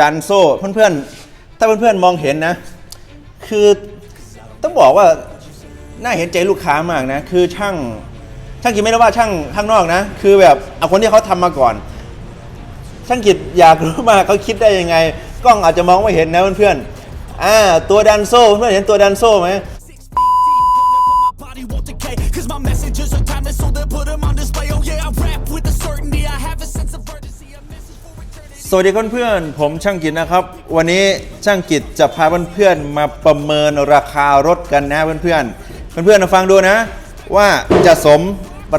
ดันโซ่เพื่อนๆ ถ้าเพื่อนๆ มองเห็นนะ คือต้องบอกว่าน่าเห็นใจลูกค้ามากนะ คือช่างช่างกิจไม่ได้ว่าช่างข้างนอกนะ คือแบบเอาคนที่เขาทำมาก่อน ช่างกิจอยากรู้มาเขาคิดได้ยังไง กล้องอาจจะมองไม่เห็นนะเพื่อนๆอ่าตัวดันโซ่เพื่อนๆเห็นตัวดันโซ่ไหม สวัสดีเพื่อนๆผมช่างกิจนะครับ วันนี้ช่างกิจจะพาเพื่อนๆมาประเมินราคารถกันนะเพื่อนๆเพื่อนๆมาฟังดูนะ ว่าจะสม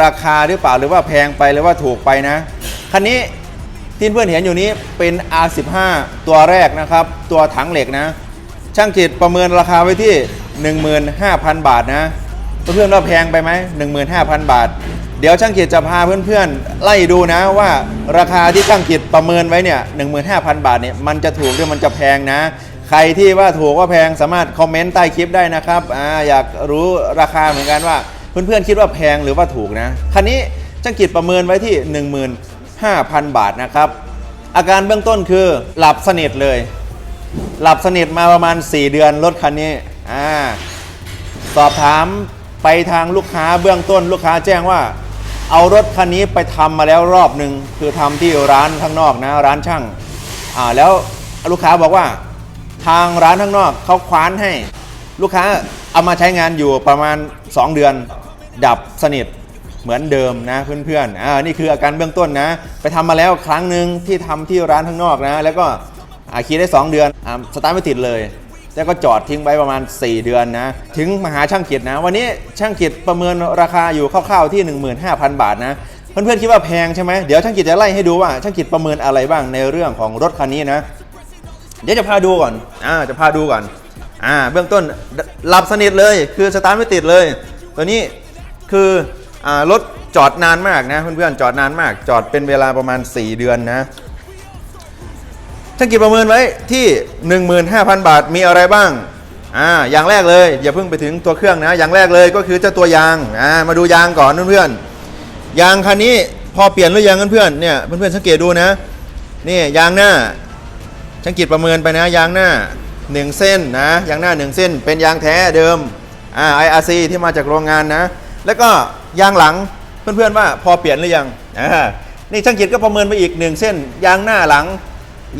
ราคาหรือเปล่าหรือว่าแพงไปหรือว่าถูกไปนะคันนี้ที่เพื่อนเห็นอยู่นี้เป็น R15 ตัวแรกนะครับ ตัวถังเหล็กนะ ช่างกิจประเมินราคาไว้ที่ 15,000 บาทนะเพื่อนๆว่าแพงไปไหม15,000 บาท เดี๋ยวช่างกิจจะพาเพื่อนๆ ไล่ดูนะว่าราคาที่ช่างกิจประเมินไว้เนี่ย15,000 บาทเนี่ยมันจะถูกหรือมันจะแพงนะ ใครที่ว่าถูกว่าแพงสามารถคอมเมนต์ใต้คลิปได้นะครับอาอยากรู้ราคาเหมือนกันว่าเพื่อนๆคิดว่าแพงหรือว่าถูกนะคันนี้ช่างกิจประเมินไว้ที่ 15,000 บาทนะครับ อาการเบื้องต้นคือหลับสนิทเลย หลับสนิทมาประมาณ 4 เดือนรถคันนี้อ่าสอบถามไปทางลูกค้าเบื้องต้นลูกค้าแจ้งว่า เอารถคันนี้ไปทำมาแล้วรอบหนึ่งคือทำที่ร้านข้างนอกนะร้านช่างอ่าแล้วลูกค้าบอกว่าทางร้านข้างนอกเขาคว้านให้ ลูกค้าเอามาใช้งานอยู่ประมาณ 2 เดือน ดับสนิทเหมือนเดิมนะเพื่อนๆอ่านี่คืออาการเบื้องต้นนะ ไปทำมาแล้วครั้งหนึ่งที่ทำที่ร้านข้างนอกนะ แล้วก็อาขี่ได้ 2 เดือนอ่าสตาร์ทไม่ติดเลย แล้วก็จอดทิ้งไว้ประมาณ 4 เดือนนะ ถึงมาหาช่างกิจนะ วันนี้ช่างกิจประเมินราคาอยู่คร่าวๆที่ 15,000 บาทนะ เพื่อนๆคิดว่าแพงใช่ไหมเดี๋ยวช่างกิจจะไล่ให้ดูว่าช่างกิจประเมินอะไรบ้างในเรื่องของรถคันนี้นะ เดี๋ยวจะพาดูก่อน อ่า จะพาดูก่อน อ่า เบื้องต้นหลับสนิทเลย คือสตาร์ทไม่ติดเลย ตัวนี้คือ อ่า รถจอดนานมากนะ เพื่อนๆ จอดนานมาก จอดเป็นเวลาประมาณ 4 เดือนนะ ช่างกิจประเมินไว้ที่ 15,000 บาทมีอะไรบ้างอ่าอย่างแรกเลยอย่าเพิ่งไปถึงตัวเครื่องนะ อย่างแรกเลยก็คือเจ้าตัวยางอ่ามาดูยางก่อนเพื่อนๆยางคันนี้พอเปลี่ยนหรือยังเพื่อนๆเนี่ยเพื่อนๆสังเกตดูนะนี่ยางหน้าช่างกิจประเมินไปนะยางหน้า 1 เส้นนะยางหน้า 1 เส้น เป็นยางแท้เดิมอ่า IRC ที่มาจากโรงงานนะ แล้วก็ยางหลังเพื่อนๆว่าพอเปลี่ยนหรือยังอ่านี่ช่างกิจก็ประเมินไปอีก 1 เส้น ยางหน้าหลัง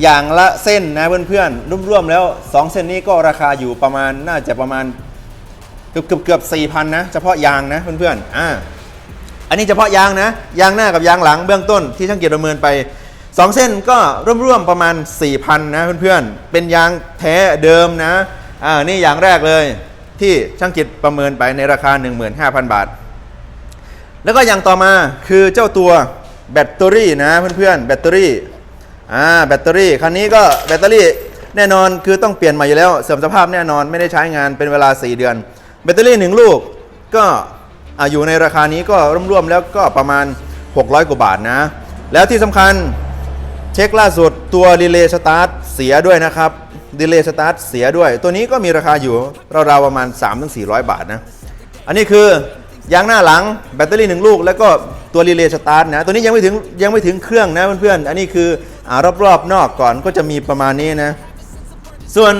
อย่างละเส้นนะเพื่อนๆร่วมๆแล้ว 2 เส้นนี้ก็ราคาอยู่ประมาณน่าจะประมาณเกือบเกือบเกือบสี่พันนะเฉพาะยางนะเพื่อนๆอ่าอันนี้เฉพาะยางนะยางหน้ากับยางหลังเบื้องต้นที่ช่างเกียรติประเมินไป 2 เส้นก็ร่วมๆประมาณ 4,000นะเพื่อนๆเป็นยางแท้เดิมนะอ่านี่อย่างแรกเลยที่ช่างกิจประเมินไปในราคา 15,000 บาท แล้วก็อย่างต่อมาคือเจ้าตัวแบตเตอรี่นะเพื่อนๆแบตเตอรี่ อ่าแบตเตอรี่คันนี้ก็แบตเตอรี่แน่นอนคือต้องเปลี่ยนใหม่อยู่แล้วเสื่อมสภาพแน่นอนไม่ได้ใช้งานเป็นเวลา 4 เดือน แบตเตอรี่หนึ่งลูกก็อยู่ในราคานี้ก็รวมๆแล้วก็ประมาณ 600 กว่าบาทนะ แล้วที่สำคัญเช็คล่าสุดตัวรีเลย์สตาร์ทเสียด้วยนะครับรีเลย์สตาร์ทเสียด้วย ตัวนี้ก็มีราคาอยู่ราวๆประมาณ 3-400 บาทนะ อันนี้คือยางหน้าหลังแบตเตอรี่หนึ่งลูกแล้วก็ ตัวรีเลย์สตาร์ทนะตัวนี้ยังไม่ถึงยังไม่ถึงเครื่องนะเพื่อนๆอันนี้คืออารอบๆนอกก่อนก็จะมีประมาณนี้นะ ส่วน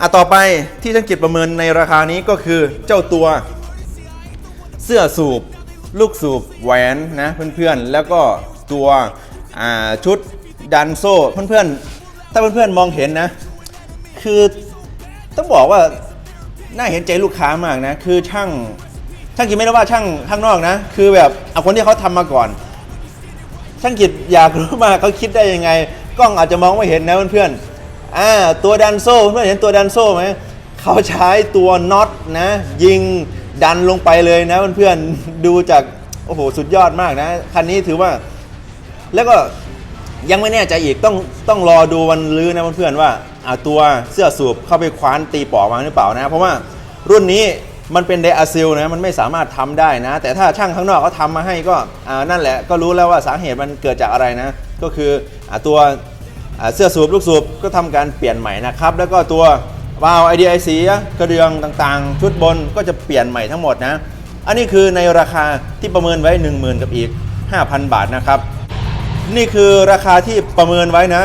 อะต่อไปที่ช่างกิจประเมินในราคานี้ก็คือเจ้าตัว เสื้อสูบ ลูกสูบแหวนนะเพื่อนๆ แล้วก็ตัวชุดดันโซ่เพื่อนๆ ถ้าเพื่อนๆมองเห็นนะ คือต้องบอกว่าน่าเห็นใจลูกค้ามากนะ คือช่าง ช่างกิจไม่ได้ว่าช่างข้างนอกนะ คือแบบเอาคนที่เขาทำมาก่อน ช่างกิจอยากรู้มาเขาคิดได้ยังไง กล้องอาจจะมองไม่เห็นนะเพื่อนๆอ่าตัวดันโซ่เพื่อนเห็นตัวดันโซ่ไหมเขาใช้ตัวน็อตนะ ยิงดันลงไปเลยนะเพื่อนๆดูจากโอ้โหสุดยอดมากนะคันนี้ถือว่า แล้วก็ยังไม่แน่ใจอีกต้องต้องรอดูวันลื้อนะเพื่อนๆว่าอาตัวเสื้อสูบเข้าไปคว้านตีปอกมาหรือเปล่านะ เพราะว่ารุ่นนี้ มันเป็นไดอะซิลนะมันไม่สามารถทำได้นะ แต่ถ้าช่างข้างนอกเขาทำมาให้ก็นั่นแหละก็รู้แล้วว่าสาเหตุมันเกิดจากอะไรนะ ก็คืออตัวเสื้อสูบลูกสูบก็ทำการเปลี่ยนใหม่นะครับ แล้วก็ตัววาล์วไอเดียไอสีกระเดืองต่างๆ ชุดบนก็จะเปลี่ยนใหม่ทั้งหมดนะ อันนี้คือในราคาที่ประเมินไว้ 10,000 กับอีก 5,000 บาทนะครับ นี่คือราคาที่ประเมินไว้นะ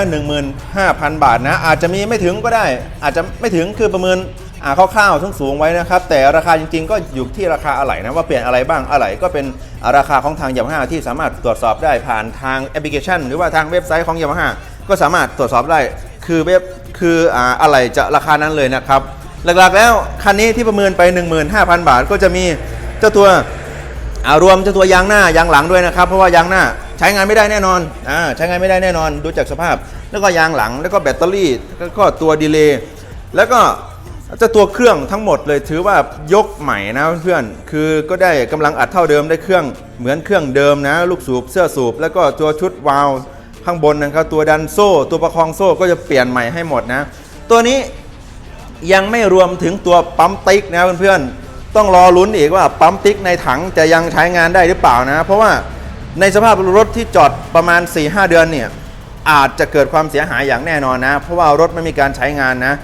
15,000 บาทนะ อาจจะมีไม่ถึงก็ได้ อาจจะไม่ถึงคือประเมิน อ่าคร่าวๆทั้งสูงไว้นะครับ แต่ราคาจริงๆ ก็อยู่ที่ราคาอะไหล่นะว่าเปลี่ยนอะไรบ้างอะไหล่ก็เป็นราคาของทางยามาฮ่าที่สามารถตรวจสอบได้ผ่านทางแอปพลิเคชัน หรือว่าทางเว็บไซต์ของยามาฮ่าก็สามารถตรวจสอบได้คือเว็บคืออ่าอะไหล่จะราคานั้นเลยนะครับหลักๆแล้วคันนี้ที่ประเมินไป 15,000 บาท ก็จะมีเจ้าตัวรวมเจ้าตัวยางหน้ายางหลังด้วยนะครับ เพราะว่ายางหน้าใช้งานไม่ได้แน่นอนอ่าใช้งานไม่ได้แน่นอน ดูจากสภาพ แล้วก็ยางหลังแล้วก็แบตเตอรี่แล้วก็ตัวดีเลย์แล้วก็ เจ้าตัวเครื่องทั้งหมดเลยถือว่ายกใหม่นะเพื่อนคือก็ได้กำลังอัดเท่าเดิมได้เครื่องเหมือนเครื่องเดิมนะ ลูกสูบเสื้อสูบ แล้วก็ตัวชุดวาล์วข้างบนนะครับตัวดันโซ่ ตัวประคองโซ่ก็จะเปลี่ยนใหม่ให้หมดนะ ตัวนี้ยังไม่รวมถึงตัวปั๊มติ๊กนะเพื่อนๆต้องรอลุ้นอีกว่าปั๊มติ๊กในถังจะยังใช้งานได้หรือเปล่านะ เพราะว่าในสภาพรถที่จอดประมาณ 4-5 เดือนเนี่ยอาจจะเกิดความเสียหายอย่างแน่นอนนะ เพราะว่ารถไม่มีการใช้งานนะ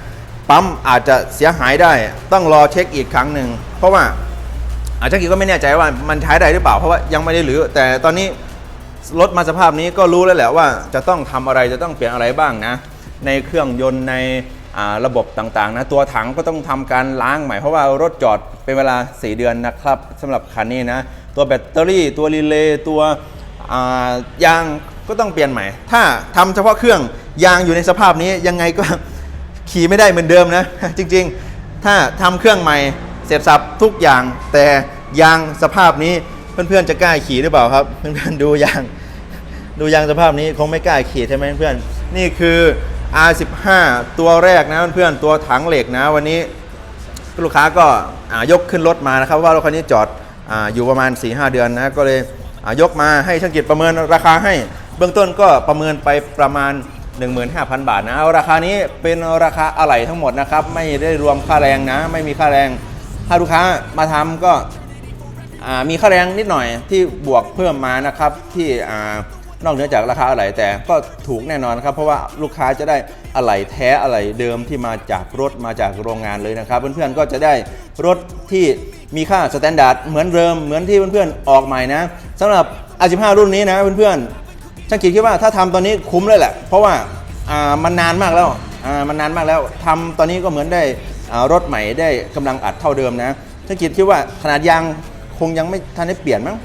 ปั๊มอาจจะเสียหายได้ ต้องรอเช็คอีกครั้งหนึ่ง เพราะว่าอาจจะกิก็ไม่แน่ใจว่ามันใช้ได้หรือเปล่า เพราะว่ายังไม่ได้หรือ แต่ตอนนี้รถมาสภาพนี้ก็รู้แล้วแหละว่าจะต้องทำอะไรจะต้องเปลี่ยนอะไรบ้างนะ ในเครื่องยนต์ในระบบต่างๆนะตัวถังก็ต้องทำการล้างใหม่เพราะว่ารถจอดเป็นเวลา 4 เดือนนะครับสำหรับคันนี้นะ ตัวแบตเตอรี่ตัวรีเลย์ตัวยางก็ต้องเปลี่ยนใหม่ ถ้าทำเฉพาะเครื่องยางอยู่ในสภาพนี้ยังไงก็ ขี่ไม่ได้เหมือนเดิมนะ จริงๆ ถ้าทำเครื่องใหม่เสร็จสับทุกอย่าง แต่ยางสภาพนี้เพื่อนๆจะกล้าขี่หรือเปล่าครับ เพื่อนๆดูยางดูยางสภาพนี้คงไม่กล้าขี่ใช่ไหมเพื่อนๆนี่คือ R15 ตัวแรกนะเพื่อนๆตัวถังเหล็กนะ วันนี้ลูกค้าก็ยกขึ้นรถมานะครับเพราะว่ารถคันนี้จอดออยู่ประมาณ 4-5 เดือนนะก็เลยยกมาให้ช่างกิจประเมินราคาให้ เบื้องต้นก็ประเมินไปประมาณ 15,000 บาทนะเอาราคานี้เป็นราคาอะไหล่ทั้งหมดนะครับ ไม่ได้รวมค่าแรงนะ ไม่มีค่าแรง ถ้าลูกค้ามาทำก็มีค่าแรงนิดหน่อยที่บวกเพิ่มมานะครับ ที่นอกเหนือจากราคาอะไหล่แต่ก็ถูกแน่นอนครับ เพราะว่าลูกค้าจะได้อะไหล่แท้อะไหล่เดิมที่มาจากรถมาจากโรงงานเลยนะครับ เพื่อนๆก็จะได้รถที่มีค่าสแตนดาร์ดเหมือนเดิมเหมือนที่เพื่อนๆออกใหม่นะสำหรับ R15 รุ่นนี้นะเพื่อนๆ ช่างกิจคิดว่าถ้าทำตอนนี้คุ้มเลยแหละ เพราะว่ามันนานมากแล้วมันนานมากแล้วทำตอนนี้ก็เหมือนได้รถใหม่ได้กำลังอัดเท่าเดิมนะช่างกิจคิดว่าขนาดยางคงยังไม่ทันได้เปลี่ยนมั้ง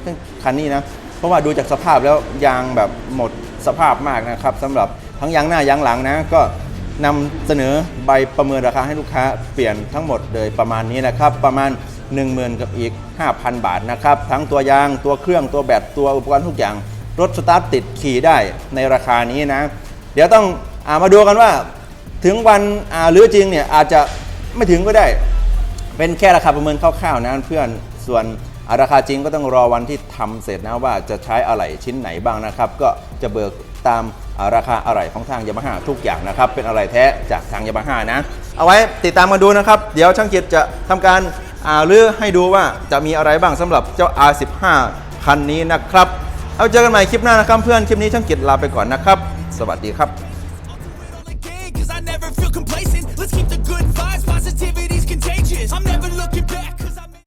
คันนี้นะเพราะว่าดูจากสภาพแล้วยางแบบหมดสภาพมากนะครับสำหรับทั้งยางหน้ายางหลังนะก็นำเสนอใบประเมินราคาให้ลูกค้าเปลี่ยนทั้งหมดเลยประมาณนี้นะครับ ประมาณ 10,000 กับอีก 5,000 บาทนะครับ ทั้งตัวยางตัวเครื่องตัวแบตตัวอุปกรณ์ทุกอย่าง รถสตาร์ทติดขี่ได้ในราคานี้นะ เดี๋ยวต้องอามาดูกันว่า ถึงวันหรือจริงเนี่ยอาจจะไม่ถึงก็ได้ เป็นแค่ราคาประเมินคร่าวๆนะเพื่อนส่วนาราคาจริงก็ต้องรอวันที่ทำเสร็จนะว่าจะใช้อะไรชิ้นไหนบ้างนะครับ ก็จะเบิกตามาราคาอะไรของทางยามาฮ่าทุกอย่างนะครับ เป็นอะไรแท้จากทางยามาฮ่านะ เอาไว้ติดตามมาดูนะครับ เดี๋ยวช่างเกียรติจะทำการอ่าลือให้ดูว่าจะมีอะไรบ้างสำหรับเจ้า R15 คันนี้นะครับ เอาเจอกันใหม่คลิปหน้านะครับเพื่อน คลิปนี้ช่างเกียรติลาไปก่อนนะครับ สวัสดีครับ